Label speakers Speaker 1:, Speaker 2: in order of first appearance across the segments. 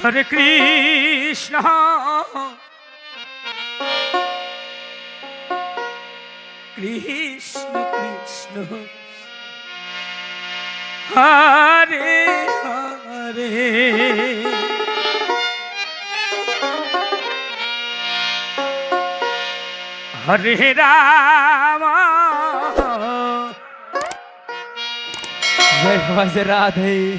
Speaker 1: হরে কৃষ্ণ। কৃষ্ণ কৃষ্ণ। হরে হরে। হরে রাম।
Speaker 2: জয় রাধে।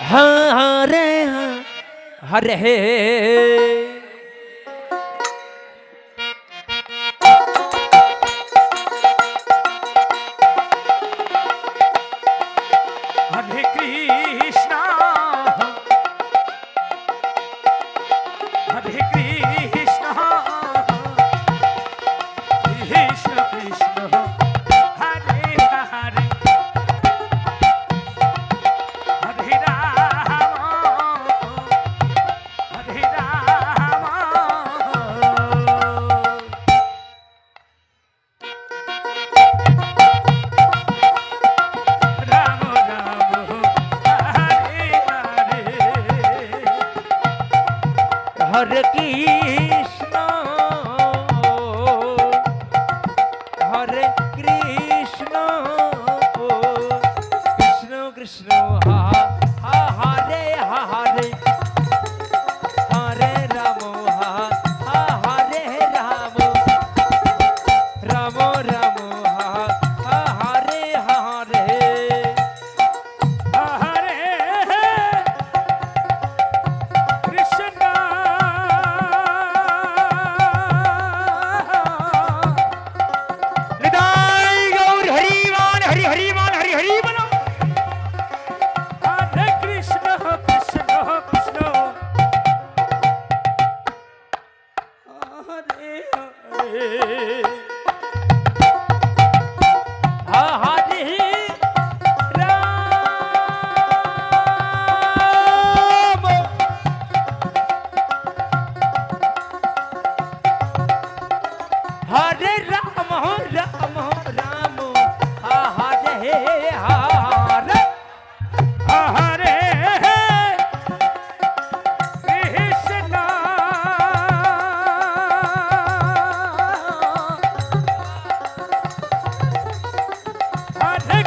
Speaker 1: हाँ हाँ रे हाँ
Speaker 2: हरे हे rezeki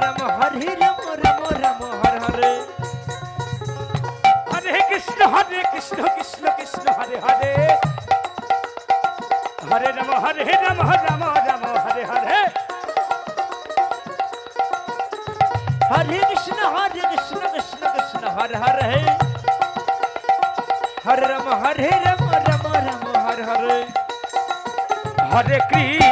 Speaker 2: रम हरे रम रम रम हरे हरे।
Speaker 1: हरे कृष्ण हरे कृष्ण कृष्ण कृष्ण, हरे हरे। हरे राम हरे राम राम राम हरे हरे।
Speaker 2: हरे कृष्ण हरे कृष्ण कृष्ण कृष्ण हरे हरे हरे रम हरे रम रम रम हरे हरे।
Speaker 1: हरे कृष्ण।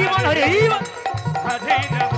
Speaker 2: ಹರಿವನ್ ಹರಿವನ್ ಹರಿವನ್